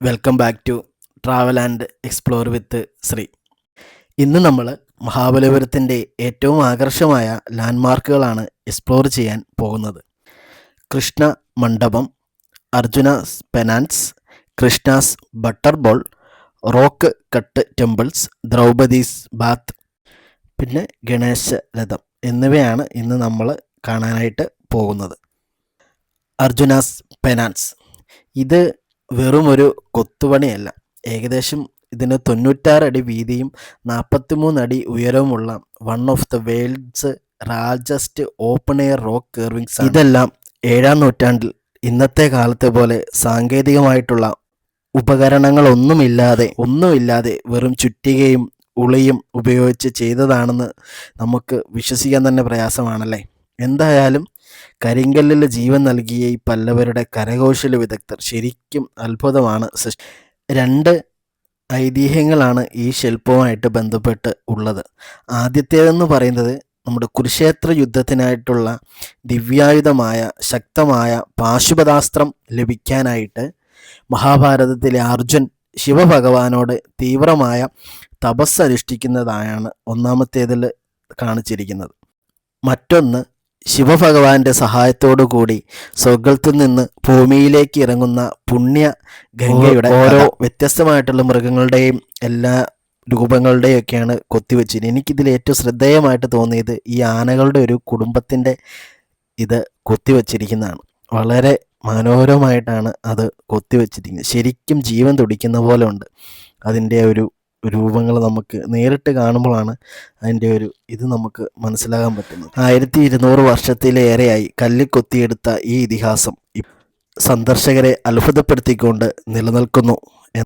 Welcome back to travel and explore with Sree. ഇന്ന് നമ്മൾ മഹാബലിപുരത്തിന്റെ ഏറ്റവും ആകർഷമായ ലാൻഡ്മാർക്കുകളാണ് എക്സ്പ്ലോർ ചെയ്യാൻ പോകുന്നത്. Krishna Mandapam Arjuna penance Krishna's butter ball rock cut temples Draupadi's bath പിന്നെ ഗണേശ രഥം എന്നിവയാണ് ഇന്ന് നമ്മൾ കാണാനായിട്ട് പോകുന്നത്. അർജുനാസ് പെനാൻസ് ഇത് വെറും ഒരു കൊത്തുപണിയല്ല. ഏകദേശം ഇതിന് തൊണ്ണൂറ്റാറ് അടി വീതിയും നാൽപ്പത്തിമൂന്ന് അടി ഉയരവുമുള്ള one of the world's largest open air rock carvings ഇതെല്ലാം ഏഴാം നൂറ്റാണ്ടിൽ ഇന്നത്തെ കാലത്തെ പോലെ സാങ്കേതികമായിട്ടുള്ള ഉപകരണങ്ങളൊന്നുമില്ലാതെ ഒന്നുമില്ലാതെ വെറും ചുറ്റികയും ഉളിയും ഉപയോഗിച്ച് ചെയ്തതാണെന്ന് നമുക്ക് വിശ്വസിക്കാൻ തന്നെ പ്രയാസമാണല്ലേ? എന്തായാലും കരിങ്കല്ലിൽ ജീവൻ നൽകിയ ഈ പല്ലവരുടെ കരകൗശല വിദഗ്ധർ ശരിക്കും അത്ഭുതമാണ് രണ്ട് ഐതിഹ്യങ്ങളാണ് ഈ ശില്പവുമായിട്ട് ബന്ധപ്പെട്ട് ഉള്ളത്. ആദ്യത്തേതെന്ന് പറയുന്നത് നമ്മുടെ കുരുക്ഷേത്ര യുദ്ധത്തിനായിട്ടുള്ള ദിവ്യായുധമായ ശക്തമായ പാശുപതാസ്ത്രം ലഭിക്കാനായിട്ട് മഹാഭാരതത്തിലെ അർജുൻ ശിവഭഗവാനോട് തീവ്രമായ തപസ് അനുഷ്ഠിക്കുന്നതായാണ് ഒന്നാമത്തേതിൽ കാണിച്ചിരിക്കുന്നത്. മറ്റൊന്ന് ശിവഭഗവാന്റെ സഹായത്തോടു കൂടി സ്വർഗത്തിൽ നിന്ന് ഭൂമിയിലേക്ക് ഇറങ്ങുന്ന പുണ്യ ഗംഗയുടെ ഓരോ വ്യത്യസ്തമായിട്ടുള്ള മൃഗങ്ങളുടെയും എല്ലാ രൂപങ്ങളുടെയും ഒക്കെയാണ് കൊത്തിവെച്ചത് എനിക്കിതിൽ ഏറ്റവും ശ്രദ്ധേയമായിട്ട് തോന്നിയത് ഈ ആനകളുടെ ഒരു കുടുംബത്തിന്റെ ഇത് കൊത്തിവെച്ചിരിക്കുന്നതാണ്. വളരെ മനോഹരമായിട്ടാണ് അത് കൊത്തിവെച്ചിരിക്കുന്നത്. ശരിക്കും ജീവൻ തുടിക്കുന്ന പോലെ ഉണ്ട് അതിന്റെ ഒരു രൂപങ്ങൾ നമുക്ക് നേരിട്ട് കാണുമ്പോഴാണ് അതിന്റെ ഒരു ഇത് നമുക്ക് മനസ്സിലാകാൻ പറ്റുന്നത്. ആയിരത്തി ഇരുന്നൂറ് വർഷത്തിലേറെയായി കല്ലിൽ കൊത്തിയെടുത്ത ഈ ഇതിഹാസം സന്ദർശകരെ അത്ഭുതപ്പെടുത്തിക്കൊണ്ട് നിലനിൽക്കുന്നു